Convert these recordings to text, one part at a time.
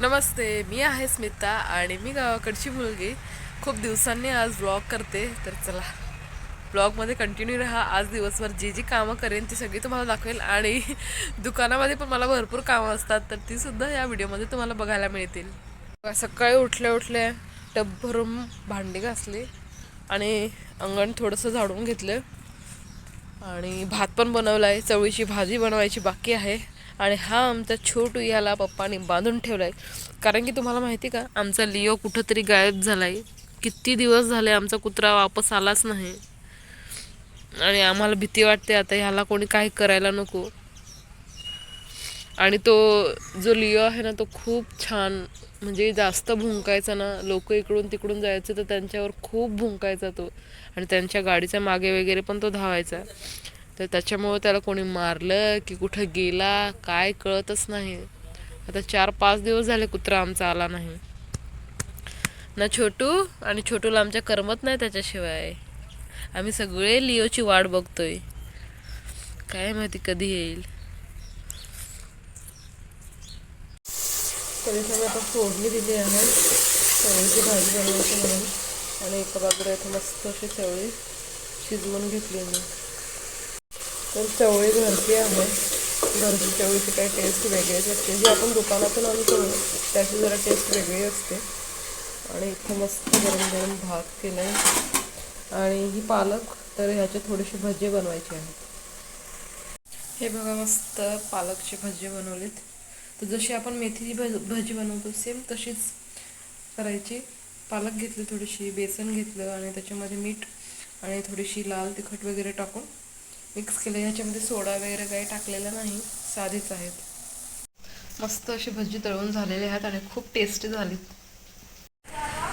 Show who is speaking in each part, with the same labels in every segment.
Speaker 1: नमस्ते मी आहे स्मिता आणि मी गावाकडची मुलगी. खूप दिवसांनी आज ब्लॉग करते तर चला. ब्लॉगमध्ये कंटिन्यू राहा. आज दिवसभर जी जी कामं करेन ती सगळी तुम्हाला दाखवेल. आणि दुकानामध्ये पण मला भरपूर कामं असतात तर ती सुद्धा या व्हिडिओमध्ये तुम्हाला बघायला मिळतील. सकाळी उठल्या उठल्या टब भरून भांडी घासली आणि अंगण थोडंसं झाडून घेतलं. आणि भात पण बनवला आहे चवळीची भाजी बनवायची बाकी आहे. आणि हा आमचा छोटू ह्याला पप्पाने बांधून ठेवला आहे कारण की तुम्हाला माहिती का आमचा लिओ कुठंतरी गायब झाला आहे किती दिवस झाले आमचा कुत्रा वापस आलाच नाही. आणि आम्हाला भीती वाटते आता ह्याला कोणी काही करायला नको. आणि तो जो लिओ आहे ना तो खूप छान म्हणजे जास्त भुंकायचा ना लोक इकडून तिकडून जायचे तर त्यांच्यावर खूप भुंकायचा तो. आणि त्यांच्या गाडीच्या मागे वगैरे पण तो धावायचा. तर त्याच्यामुळं त्याला कोणी मारलं की कुठं गेला काय कळतच नाही. आता चार पाच दिवस झाले कुत्रा आमचा आला नाही. ना छोटू आणि छोटूला आमच्या करमत नाही त्याच्याशिवाय. आम्ही सगळे लिओची वाट बघतोय. काय माहिती कधी येईल. तरी सगळं आता फोडणी दिली आहे. चवळीची भाजी बनवायची म्हणून. आणि एका बाजूला इथे मस्त अशी चवळी शिजवून घेतली मी. तर चवळी घरची आहे. घरची चवळीची काही टेस्ट वेगळीच असते. जी आपण दुकानातून आणतो त्याची जरा टेस्ट वेगळी असते. आणि इथं मस्त गरम गरम भात केलं आहे आणि ही पालक तर ह्याचे थोडीशी भजे बनवायची आहे हे बघा मस्त पालकची भजी बनवलीत. तर जशी आपण मेथीची भज भजी बनवतो सेम तशीच करायची. पालक घेतली थोडीशी बेसन घेतलं आणि त्याच्यामध्ये मीठ आणि थोडीशी लाल तिखट वगैरे टाकून मिक्स केलं ह्याच्यामध्ये सोडा वगैरे काही टाकलेलं नाही. साधीच आहेत. मस्त अशी भजी तळून झालेली आहेत आणि खूप टेस्टी झाली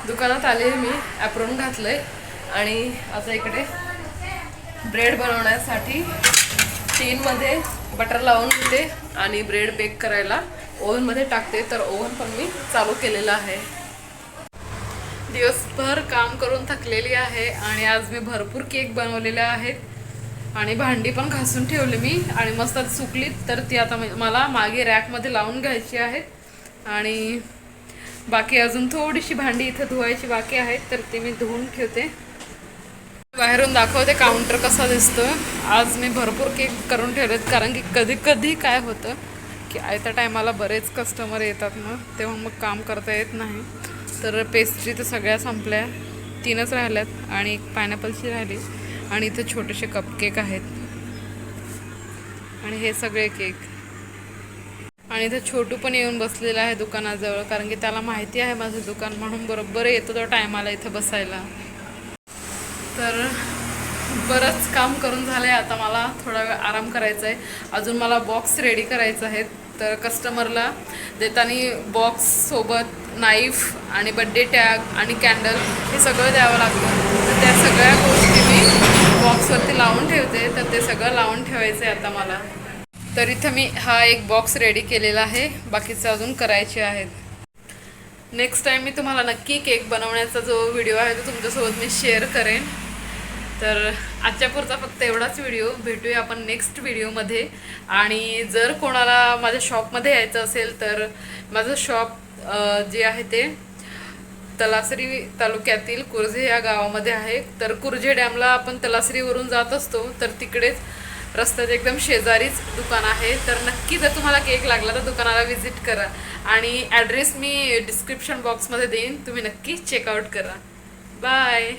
Speaker 1: दुकानात आले मी ॲप्रॉन घातलंय आणि आता इकडे ब्रेड बनवण्यासाठी टीनमध्ये बटर लावून घेते आणि ब्रेड बेक करायला ओव्हनमध्ये टाकते. तर ओव्हन पण मी चालू केलेलं आहे. दिवसभर काम करून थकलेली आहे आणि आज मी भरपूर केक बनवलेले आहेत. आणि भांडी पण घासून ठेवली मी. आणि मस्त सुकली सुकलीत तर ती आता मला मागे रॅकमध्ये लावून घ्यायची आहेत आणि बाकी अजून थोडीशी भांडी इथं धुवायची बाकी आहेत तर ती मी धुवून ठेवते. बाहेरून दाखवते काउंटर कसा दिसतो आज मी भरपूर केक करून ठेवलेत कारण की कधी कधी काय होतं की आयत्या टायमाला बरेच कस्टमर येतात ना तेव्हा मग काम करता येत नाही. तर पेस्ट्री तर सगळ्या संपल्या. तीनच राहिल्यात आणि एक पायनॅपलची राहिली. आणि इथे छोटेसे कपकेक आहेत. आणि हे सगळे केक आणि इथं छोटू पण येऊन बसलेला आहे दुकानाजवळ कारण की त्याला माहिती आहे माझं दुकान म्हणून बरोबर येतो तो टायमाला इथं बसायला. तर बरंच काम करून झालं आहे आता मला थोडा वेळ आराम करायचा आहे. अजून मला बॉक्स रेडी करायचं आहे तर कस्टमरला देताना बॉक्ससोबत नाईफ आणि बड्डे टॅग आणि कॅन्डल हे सगळं द्यावं लागतं. तर त्या सगळ्या गोष्टी मी बॉक्सवरती लावून ठेवते तर ते सगळं लावून ठेवायचं आहे आता मला. तर इथं मी हा एक बॉक्स रेडी केलेला आहे. बाकीचं अजून करायचे आहेत. नेक्स्ट टाईम मी तुम्हाला नक्की केक बनवण्याचा जो व्हिडिओ आहे तो तुमच्यासोबत मी शेअर करेन. तर आजच्यापुरचा फक्त एवढाच व्हिडिओ भेटूया आपण नेक्स्ट व्हिडिओमध्ये आणि जर कोणाला माझ्या शॉपमध्ये यायचं असेल तर माझं शॉप जे आहे ते तलासरी तालुक्यातील कुर्झे या गावामध्ये आहे. तर कुर्झे डॅमला आपण तलासरीवरून जात असतो. तर तिकडेच रस्त्याच्या एकदम शेजारीच दुकान आहे. तर नक्की जर तुम्हाला केक लागला तर दुकानाला व्हिजिट करा. आणि ॲड्रेस मी डिस्क्रिप्शन बॉक्समध्ये देईन. तुम्ही नक्की चेकआउट करा. बाय